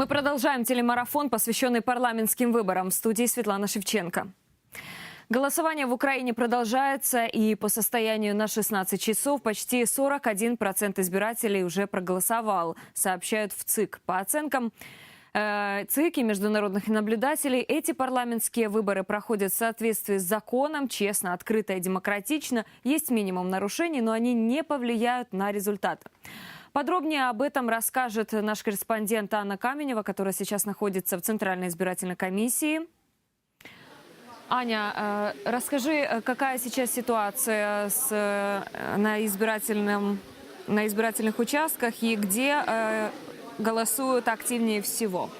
Мы продолжаем телемарафон, посвященный парламентским выборам. В студии Светлана Шевченко. Голосование в Украине продолжается, и по состоянию на 16 часов почти 41% избирателей уже проголосовал, сообщают в ЦИК. По оценкам э, ЦИК и международных наблюдателей, эти парламентские выборы проходят в соответствии с законом, честно, открыто и демократично. Есть минимум нарушений, но они не повлияют на результат. Подробнее об этом расскажет наш корреспондент Анна Каменева, которая сейчас находится в Центральной избирательной комиссии. Аня, э, расскажи, э, какая сейчас ситуация с, э, на, избирательном, на избирательных участках и где голосуют активнее всего?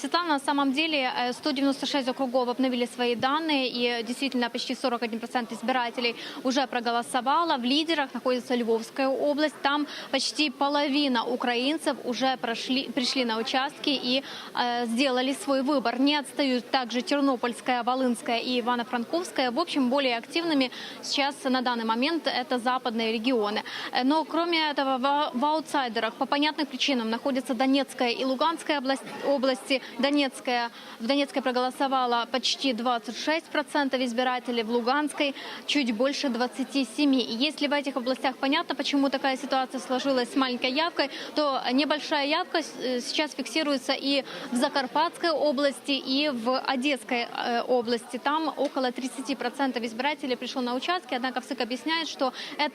Светлана, на самом деле э, 196 округов обновили свои данные, и действительно почти 41% избирателей уже проголосовало. В лидерах находится Львовская область. Там почти половина украинцев уже прошли, пришли на участки и э, сделали свой выбор. Не отстают также Тернопольская, Волынская и Ивано-Франковская. В общем, более активными сейчас на данный момент это западные регионы. Э, Но кроме этого, в, в аутсайдерах по понятным причинам находятся Донецкая и Луганская область, области. Донецкая, в Донецкой проголосовало почти 26% избирателей, в Луганской чуть больше 27%. И если в этих областях понятно, почему такая ситуация сложилась с маленькой явкой, то небольшая явка э, сейчас фиксируется и в Закарпатской области, и в Одесской э, области. Там около 30% избирателей пришло на участки, однако ВСИК объясняет, что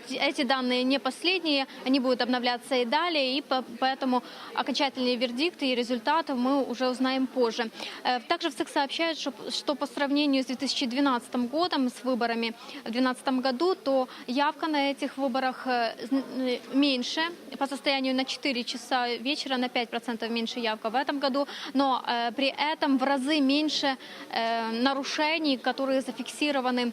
эти, данные не последние, они будут обновляться и далее, и по, поэтому окончательные вердикты и результаты мы уже узнаем позже. Э, Также ВСИК сообщает, что, что по сравнению с 2012 годом, с выборами в 2012 году, то явка на этих выборах э, э, меньше, по состоянию на 4 часа вечера на 5% меньше явка в этом году, но при этом в разы меньше нарушений, которые зафиксированы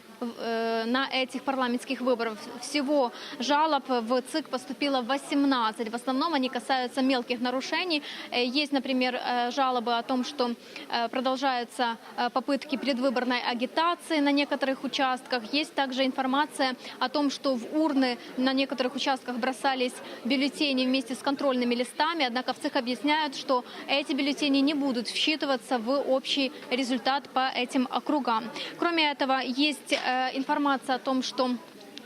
на этих парламентских выборах. Всего жалоб в ЦИК поступило 18. В основном они касаются мелких нарушений. Есть, например, жалобы о том, что э, продолжаются э, попытки предвыборной агитации на некоторых участках. Есть также информация о том, что в урны на некоторых участках бросались бюллетени вместе с контрольными листами, однако в ЦИК объясняют, что эти бюллетени не будут всчитываться в общий результат по этим округам. Кроме этого, есть э, информация о том, что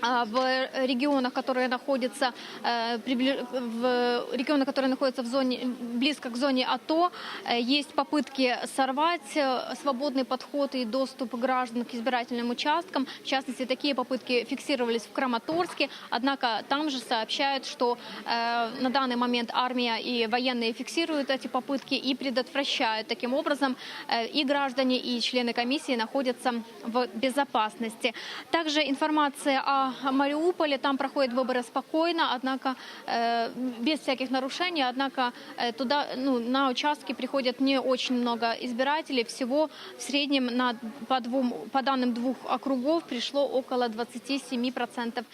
в регионах, которые находятся э, в регионах, которые находятся в зоне близко к зоне АТО, э, есть попытки сорвать э, свободный подход и доступ граждан к избирательным участкам. В частности, такие попытки фиксировались в Краматорске. Однако там же сообщают, что э, на данный момент армия и военные фиксируют эти попытки и предотвращают. Таким образом, э, и граждане, и члены комиссии находятся в безопасности. Также информация о Мариуполе. Там проходят выборы спокойно, однако э, без всяких нарушений. Однако э, туда, ну, на участки приходят не очень много избирателей. Всего в среднем на, по, двум, по данным двух округов пришло около 27% э,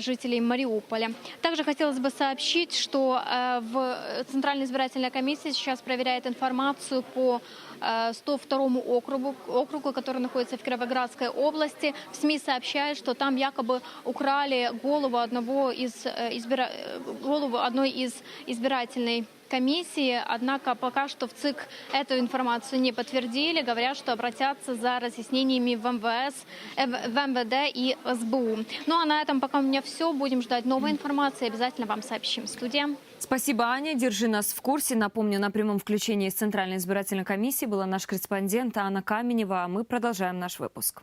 жителей Мариуполя. Также хотелось бы сообщить, что э, в Центральной избирательной комиссии сейчас проверяет информацию по э, 102 округу, округу, который находится в Кировоградской области. В СМИ сообщают, что там якобы украли голову одного из э, избира... э, голову одной из избирательной комиссии, однако пока что в ЦИК эту информацию не подтвердили, говорят, что обратятся за разъяснениями в МВС, в МВД и СБУ. Ну а на этом пока у меня все. Будем ждать новой информации. Обязательно вам сообщим. Студия. Спасибо, Аня. Держи нас в курсе. Напомню, на прямом включении из Центральной избирательной комиссии была наш корреспондент Анна Каменева. А мы продолжаем наш выпуск.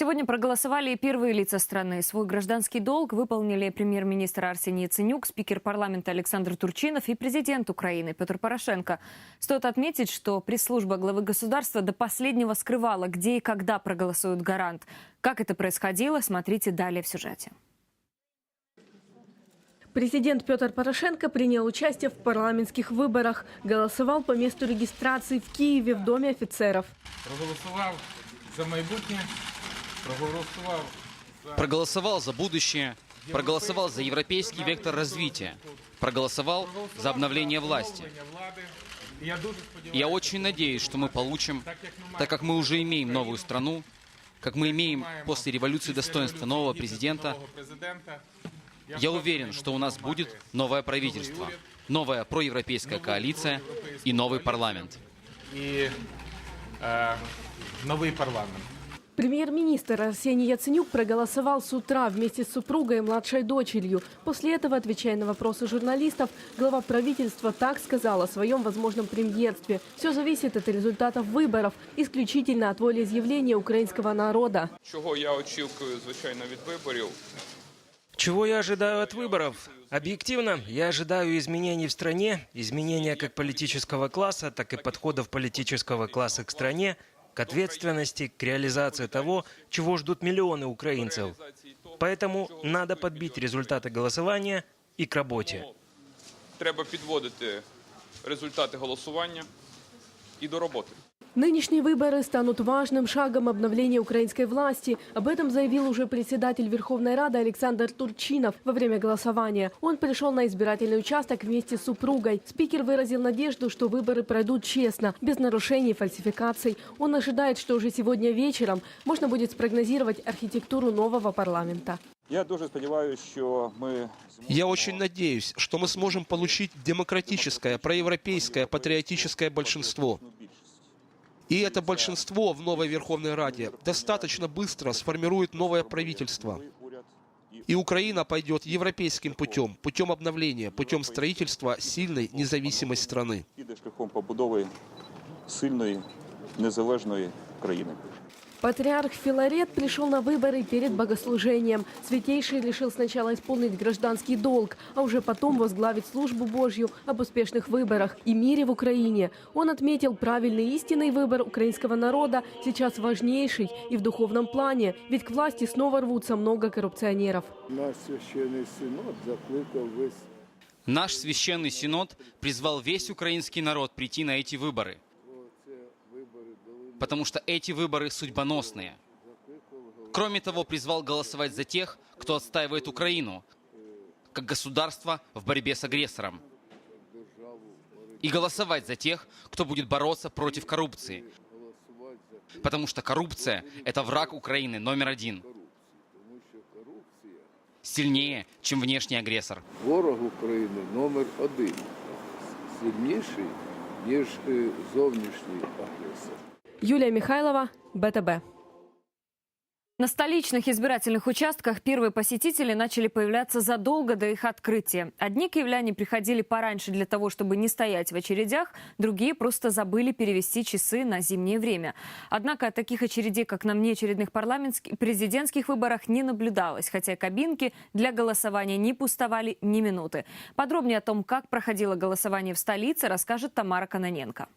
Сегодня проголосовали и первые лица страны. Свой гражданский долг выполнили премьер-министр Арсений Яценюк, спикер парламента Александр Турчинов и президент Украины Петр Порошенко. Стоит отметить, что пресс-служба главы государства до последнего скрывала, где и когда проголосует гарант. Как это происходило, смотрите далее в сюжете. Президент Петр Порошенко принял участие в парламентских выборах. Голосовал по месту регистрации в Киеве в Доме офицеров. проголосував за майбутнє, проголосував за Проголосовал за будущее, проголосовал за европейский вектор развития, проголосовал за обновление власти. оновлення влади. І я дуже сподіваюся, Я очень надеюсь, что мы получим, так как мы уже имеем новую страну, как мы имеем после революции достоинства нового нового президента, президента. я уверен, что у нас будет новое правительство. новая проевропейская коалиция и новый парламент. і е, новий парламент. Премьер-министр Арсений Яценюк проголосовал с утра вместе с супругой и младшей дочерью. После этого, отвечая на вопросы журналистов, глава правительства так сказал о своем возможном премьерстве. Все зависит от результатов выборов, исключительно от волеизъявления украинского народа. Чого я очікую, звичайно, від виборів? Чего я ожидаю от выборов? Объективно, я ожидаю изменений в стране, изменения как политического класса, так и подходов политического класса к стране, к ответственности, к реализации того, чего ждут миллионы украинцев. Поэтому надо подбить результаты голосования и к работе. Треба підводити результати голосування і до роботи. Нынешние выборы станут важным шагом обновления украинской власти. Об этом заявил уже председатель Верховной Рады Александр Турчинов во время голосования. Он пришел на избирательный участок вместе с супругой. Спикер выразил надежду, что выборы пройдут честно, без нарушений и фальсификаций. Он ожидает, что уже сегодня вечером можно будет спрогнозировать архитектуру нового парламента. Я дуже сподіваюся, що ми Я очень надеюсь, что мы сможем получить демократическое, проевропейское, патриотическое большинство. И это большинство в новой Верховной Раде достаточно быстро сформирует новое правительство. И Украина пойдет европейским путем, путем обновления, путем строительства сильной независимой страны. піде шляхом побудови сильної незалежної країни. Патриарх Филарет пришел на выборы перед богослужением. Святейший решил сначала исполнить гражданский долг, а уже потом возглавить службу Божью об успешных выборах и мире в Украине. Он отметил правильный истинный выбор украинского народа сейчас важнейший и в духовном плане, ведь к власти снова рвутся много коррупционеров. Наш священний синод закликав весь Наш священный синод призвал весь украинский народ прийти на эти выборы Потому что эти выборы судьбоносные. Кроме того, призвал голосовать за тех, кто отстаивает Украину, как государство в борьбе с агрессором. И голосовать за тех, кто будет бороться против коррупции. Потому что коррупция – это враг Украины номер один. Сильнее, чем внешний агрессор. ворог України номер один, сильніший, ніж е, зовнішній агресор. Юлия Михайлова, БТБ. На столичных избирательных участках первые посетители начали появляться задолго до их открытия. Одни киевляне приходили пораньше для того, чтобы не стоять в очередях, другие просто забыли перевести часы на зимнее время. Однако таких очередей, как на внеочередных парламентских президентских выборах, не наблюдалось, хотя кабинки для голосования не пустовали ни минуты. Подробнее о том, как проходило голосование в столице, расскажет Тамара Каноненко.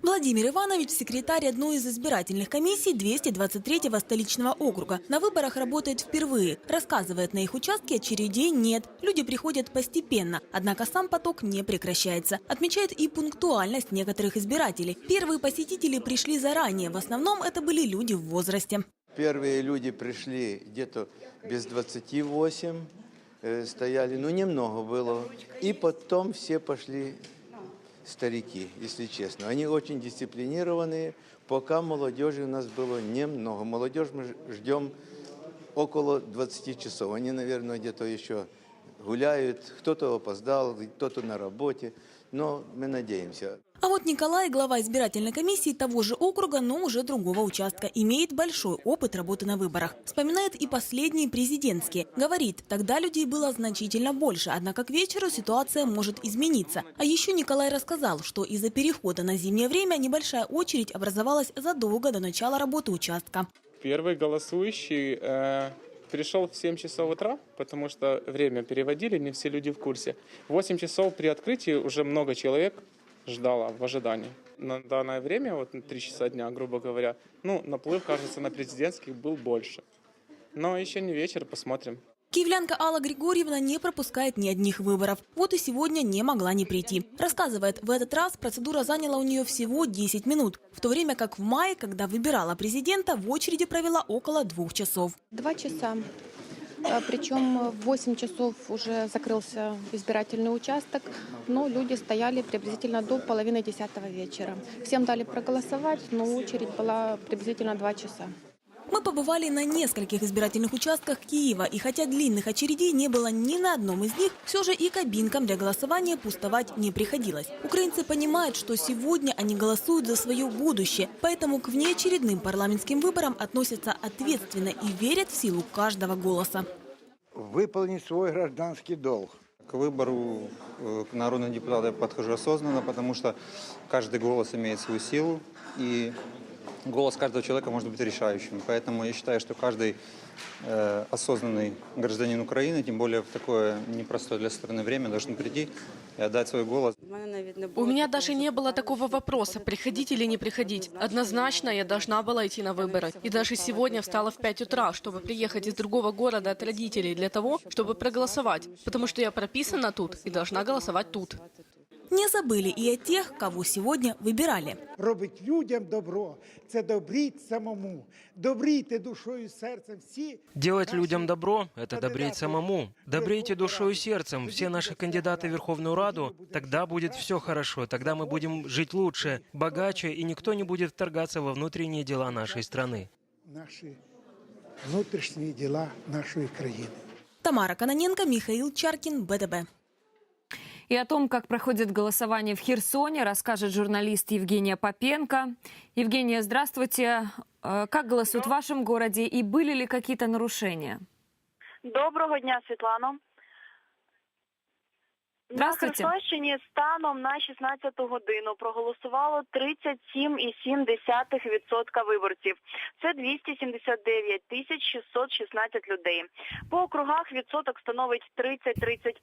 Владимир Иванович – секретарь одной из избирательных комиссий 223-го столичного округа. На выборах работает впервые. Рассказывает, на их участке очередей нет. Люди приходят постепенно. Однако сам поток не прекращается. Отмечает и пунктуальность некоторых избирателей. Первые посетители пришли заранее. В основном это были люди в возрасте. Первые люди пришли где-то без 28, э, стояли, ну немного было. И потом все пошли старики, если честно. Они очень дисциплинированные. Пока молодежи у нас было немного. Молодежь мы ждем около 20 часов. Они, наверное, где-то еще гуляют. Кто-то опоздал, кто-то на работе. Но мы надеемся. А вот Николай, глава избирательной комиссии того же округа, но уже другого участка, имеет большой опыт работы на выборах. Вспоминает и последние президентские. Говорит, тогда людей было значительно больше, однако к вечеру ситуация может измениться. А еще Николай рассказал, что из-за перехода на зимнее время небольшая очередь образовалась задолго до начала работы участка. Первый голосующий э, пришел в 7 часов утра, потому что время переводили, не все люди в курсе. В 8 часов при открытии уже много человек ждало в ожидании. На данное время, вот на 3 часа дня, грубо говоря, ну, наплыв, кажется, на президентских был больше. Но еще не вечер, посмотрим. Киевлянка Алла Григорьевна не пропускает ни одних выборов. Вот и сегодня не могла не прийти. Рассказывает, в этот раз процедура заняла у нее всего 10 минут, в то время как в мае, когда выбирала президента, в очереди провела около двух часов. Два часа. Э, Причем в 8 часов уже закрылся избирательный участок, но люди стояли приблизительно до половины десятого вечера. Всем дали проголосовать, но очередь была приблизительно два часа. Мы побывали на нескольких избирательных участках Киева, и хотя длинных очередей не было ни на одном из них, все же и кабинкам для голосования пустовать не приходилось. Украинцы понимают, что сегодня они голосуют за свое будущее, поэтому к внеочередным парламентским выборам относятся ответственно и верят в силу каждого голоса. Выполнить свой гражданский долг. К выбору э, к народных депутатов я подхожу осознанно, потому что каждый голос имеет свою силу, и голос каждого человека может быть решающим. Поэтому я считаю, что каждый э, осознанный гражданин Украины, тем более в такое непростое для страны время, должен прийти и отдать свой голос. У меня даже не было такого вопроса, приходить или не приходить. Однозначно я должна была идти на выборы. И даже сегодня встала в 5 утра, чтобы приехать из другого города от родителей для того, чтобы проголосовать. Потому что я прописана тут и должна голосовать тут. Не забыли и о тех, кого сегодня выбирали. Робить людям добро – це добріть самому. Добрійте душою і серцем всі. Делать людям добро – это добреть самому. Добрейте душой и сердцем все наши кандидаты в Верховную Раду, тогда будет все хорошо, тогда мы будем жить лучше, богаче, и никто не будет вторгаться во внутренние дела нашей страны. Наші внутрішні діла нашої країни. Тамара Каноненко, Михаил Чаркин, БТБ. И о том, как проходит голосование в Херсоне, расскажет журналист Евгения Попенко. Евгения, здравствуйте. Э, Как голосуют в вашем городе и были ли какие-то нарушения? Доброго дня, Світлано. Здравствуйте. На Херсонщині станом на 16 годину проголосувало 37,7% виборців. Це 279 тисяч 616 людей. По округах відсоток становить 30-35.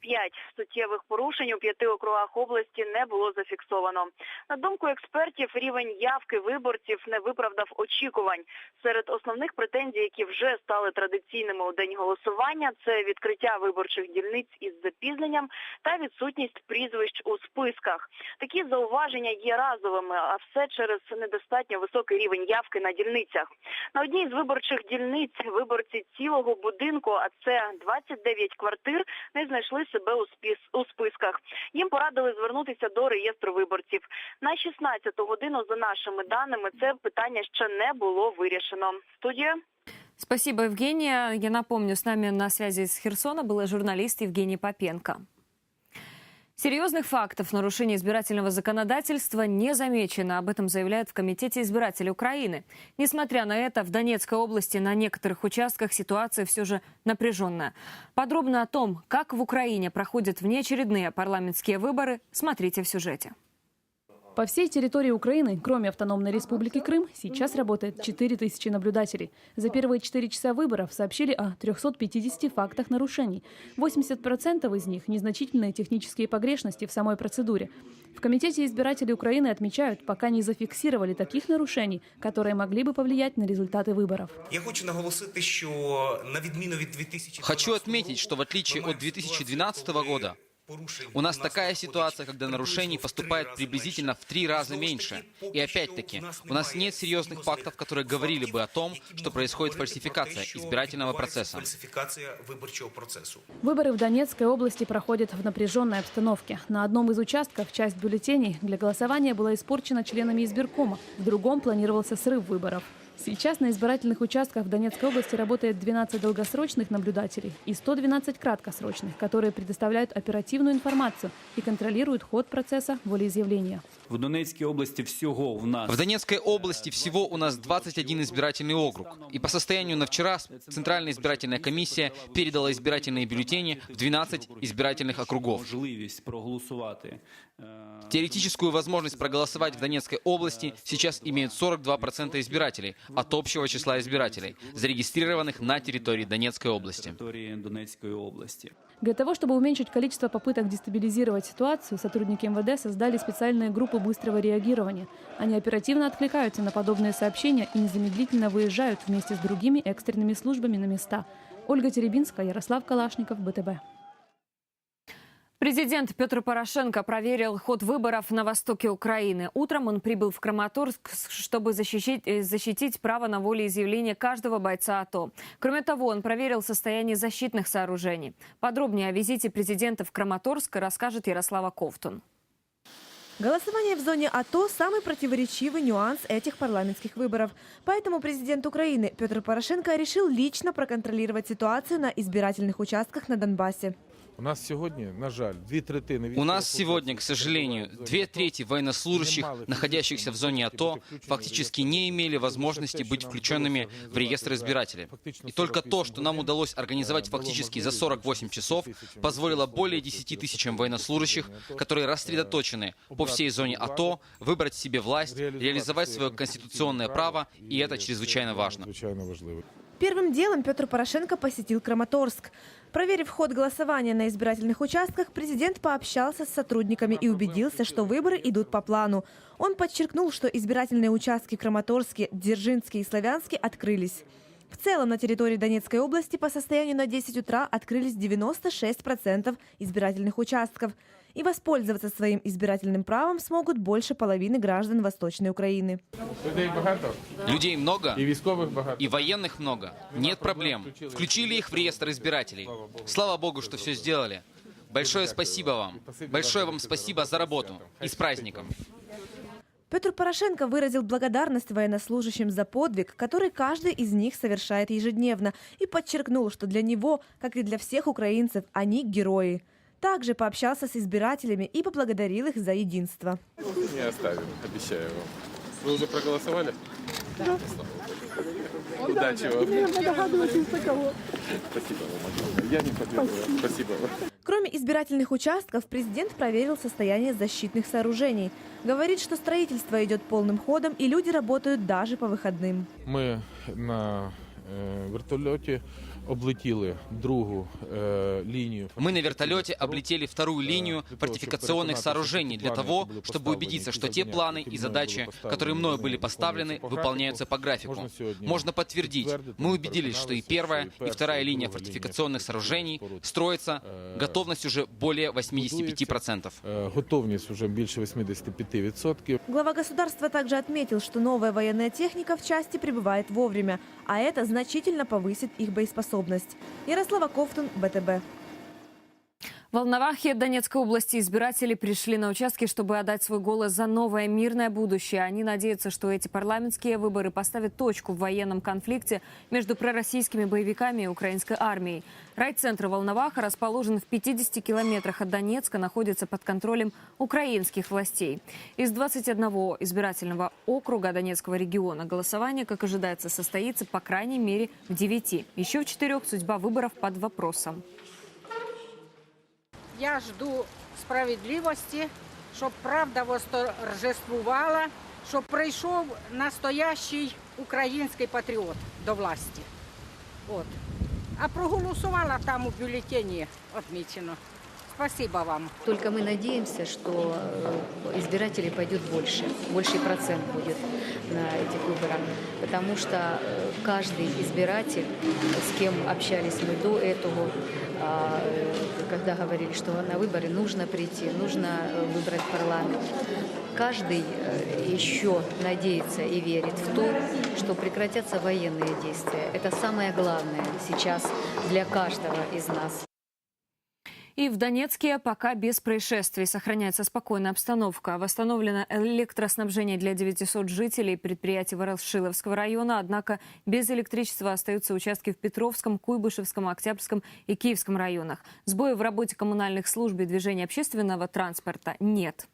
Суттєвих порушень у п'яти округах області не було зафіксовано. На думку експертів, рівень явки виборців не виправдав очікувань. Серед основних претензій, які вже стали традиційними у день голосування, це відкриття виборчих дільниць із запізненням та відсутність прізвищ у списках. Такі зауваження є разовими, а все через недостатньо високий рівень явки на дільницях. На одній з виборчих дільниць виборці цілого будинку, а це 29 квартир, не знайшли себе у, спіс, у списках. Їм порадили звернутися до реєстру виборців. На 16 годину, за нашими даними, це питання ще не було вирішено. Студія. Спасибо, Евгения. Я напомню, с нами на связи из Херсона был журналист Евгений Попенко. Серьезных фактов нарушения избирательного законодательства не замечено. Об этом заявляют в Комитете избирателей Украины. Несмотря на это, в Донецкой области на некоторых участках ситуация все же напряженная. Подробно о том, как в Украине проходят внеочередные парламентские выборы, смотрите в сюжете. По всей территории Украины, кроме Автономной Республики Крым, сейчас работает 4000 наблюдателей. За первые 4 часа выборов сообщили о 350 фактах нарушений. 80% из них – незначительные технические погрешности в самой процедуре. В Комитете избирателей Украины отмечают, пока не зафиксировали таких нарушений, которые могли бы повлиять на результаты выборов. Я хочу наголосити, що на відміну від 2000 Хочу отметить, что в отличие от 2012 года, у нас такая ситуация, когда нарушений поступает приблизительно в три раза меньше. И опять-таки, у нас нет серьезных фактов, которые говорили бы о том, что происходит фальсификация избирательного процесса. Выборы в Донецкой области проходят в напряженной обстановке. На одном из участков часть бюллетеней для голосования была испорчена членами избиркома, в другом планировался срыв выборов. Сейчас на избирательных участках в Донецкой области работает 12 долгосрочных наблюдателей и 112 краткосрочных, которые предоставляют оперативную информацию и контролируют ход процесса волеизъявления. В Донецькій області всього в нас В Донецкой области всего у нас 21 избирательный округ. И по состоянию на вчера Центральная избирательная комиссия передала избирательные бюллетени в 12 избирательных округов. можливість проголосувати. Е, Теоретическую возможность проголосовать в Донецкой области сейчас имеют 42% избирателей от общего числа избирателей, зарегистрированных на территории Донецкой области. території Донецької області. Для того, чтобы уменьшить количество попыток дестабилизировать ситуацию, сотрудники МВД создали специальные группы быстрого реагирования. Они оперативно откликаются на подобные сообщения и незамедлительно выезжают вместе с другими экстренными службами на места. Ольга Теребинская, Ярослав Калашников, БТБ. Президент Петр Порошенко проверил ход выборов на востоке Украины. Утром он прибыл в Краматорск, чтобы защитить, э, защитить право на волеизъявление каждого бойца АТО. Кроме того, он проверил состояние защитных сооружений. Подробнее о визите президента в Краматорск расскажет Ярослава Ковтун. Голосование в зоне АТО – самый противоречивый нюанс этих парламентских выборов. Поэтому президент Украины Петр Порошенко решил лично проконтролировать ситуацию на избирательных участках на Донбассе. У нас сьогодні, на жаль, дві третини У нас сегодня, к сожалению, две трети военнослужащих, находящихся в зоне АТО, фактически не имели возможности быть включенными в реестр избирателей. И только то, что нам удалось организовать фактически за 48 часов, позволило более 10 тысячам военнослужащих, которые рассредоточены по всей зоне ато, выбрать себе власть, реализовать свое конституционное право, и это чрезвычайно важно. Первым делом Петр Порошенко посетил Краматорск. Проверив ход голосования на избирательных участках, президент пообщался с сотрудниками и убедился, что выборы идут по плану. Он подчеркнул, что избирательные участки в Краматорске, и Славянске открылись. В целом на территории Донецкой области по состоянию на 10 утра открылись 96% избирательных участков. И воспользоваться своим избирательным правом смогут больше половины граждан Восточной Украины. Людей много, и военных много. Нет проблем. Включили их в реестр избирателей. Слава Богу, что все сделали. Большое спасибо вам. Большое вам спасибо за работу. И с праздником. Петр Порошенко выразил благодарность военнослужащим за подвиг, который каждый из них совершает ежедневно, и подчеркнул, что для него, как и для всех украинцев, они герои. Также пообщался с избирателями и поблагодарил их за единство. Не оставим, обещаю вам. Вы уже проголосовали? Да. Удачи вам. Спасибо вам огромное. Я не потребую. Спасибо вам. Кроме избирательных участков, президент проверил состояние защитных сооружений. Говорит, что строительство идет полным ходом и люди работают даже по выходным. Ми на е, вертольоті облетіли другу е, лінію. Мы на вертолете облетели вторую линию фортификационных сооружений для того, чтобы убедиться, что те планы и задачи, которые мною были поставлены, выполняются по графику. Можно подтвердить, мы убедились, что и первая, и вторая линия фортификационных сооружений строятся, готовность уже более 85%. Е, Готовність вже більше 85%. Глава государства также отметил, что новая военная техника в части прибывает вовремя, а это значительно повысит их боеспособность. Ярослава Ковтун, БТБ. В Волновахе Донецкой области избиратели пришли на участки, чтобы отдать свой голос за новое мирное будущее. Они надеются, что эти парламентские выборы поставят точку в военном конфликте между пророссийскими боевиками и украинской армией. Райцентр Волноваха расположен в 50 километрах от Донецка, находится под контролем украинских властей. Из 21 избирательного округа Донецкого региона голосование, как ожидается, состоится по крайней мере в 9. Еще в четырех судьба выборов под вопросом. Я жду справедливості, щоб правда восторжествувала, щоб прийшов настоящий український патріот до власті. От. А проголосувала там у бюлетені відмічено. Спасибо вам. Только мы надеемся, что э, избирателей пойдет больше, больший процент будет на этих выборах, потому что э, каждый избиратель, с кем общались мы до этого, а, э, когда говорили, что на выборы нужно прийти, нужно выбрать парламент, каждый еще надеется и верит в то, что прекратятся военные действия. Это самое главное сейчас для каждого из нас. И в Донецке пока без происшествий сохраняется спокойная обстановка. Восстановлено электроснабжение для 900 жителей предприятий Ворошиловского района. Однако без электричества остаются участки в Петровском, Куйбышевском, Октябрьском и Киевском районах. Сбоев в работе коммунальных служб и движения общественного транспорта нет.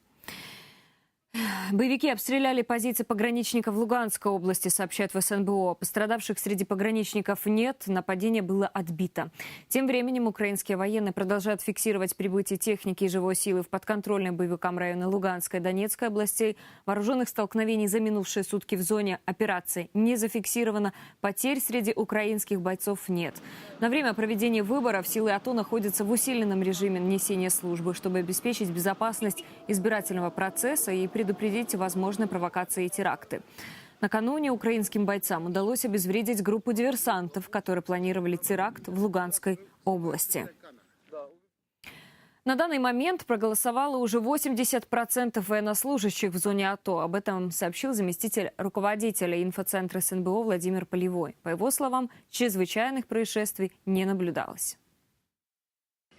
Боевики обстреляли позиции пограничников Луганской области, сообщают в СНБО. Пострадавших среди пограничников нет, нападение было отбито. Тем временем украинские военные продолжают фиксировать прибытие техники и живой силы в подконтрольные боевикам районы Луганской и Донецкой областей. Вооруженных столкновений за минувшие сутки в зоне операции не зафиксировано. Потерь среди украинских бойцов нет. На время проведения выборов силы АТО находятся в усиленном режиме несения службы, чтобы обеспечить безопасность избирательного процесса и предупредить возможные провокации и теракты. Накануне украинским бойцам удалось обезвредить группу диверсантов, которые планировали теракт в Луганской области. На данный момент проголосовало уже 80% военнослужащих в зоне АТО. Об этом сообщил заместитель руководителя инфоцентра СНБО Владимир Полевой. По его словам, чрезвычайных происшествий не наблюдалось.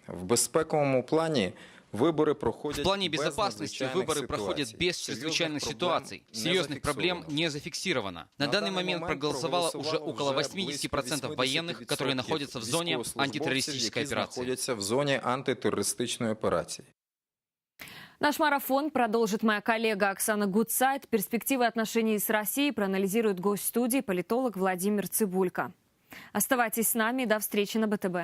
В безпековому плані Вибори В проходять плане без безопасности надзвичайних выборы проходят ситуацій. без чрезвычайных Серйозних ситуаций. проблем не Серьезных проблем зафіксовано. не зафиксировано. На На данный данный момент момент проголосовало уже проголосувало около вже 80% близько военных, которые 80% находятся в зоне військовослужбовців, антитеррористической які операции. знаходяться в зоні антитерористичної операції. Наш марафон продолжит моя коллега Оксана Гудсайт. Перспективы отношений с Россией проанализирует гость студии политолог Владимир Цибулько. Оставайтесь с нами. До встречи на БТБ.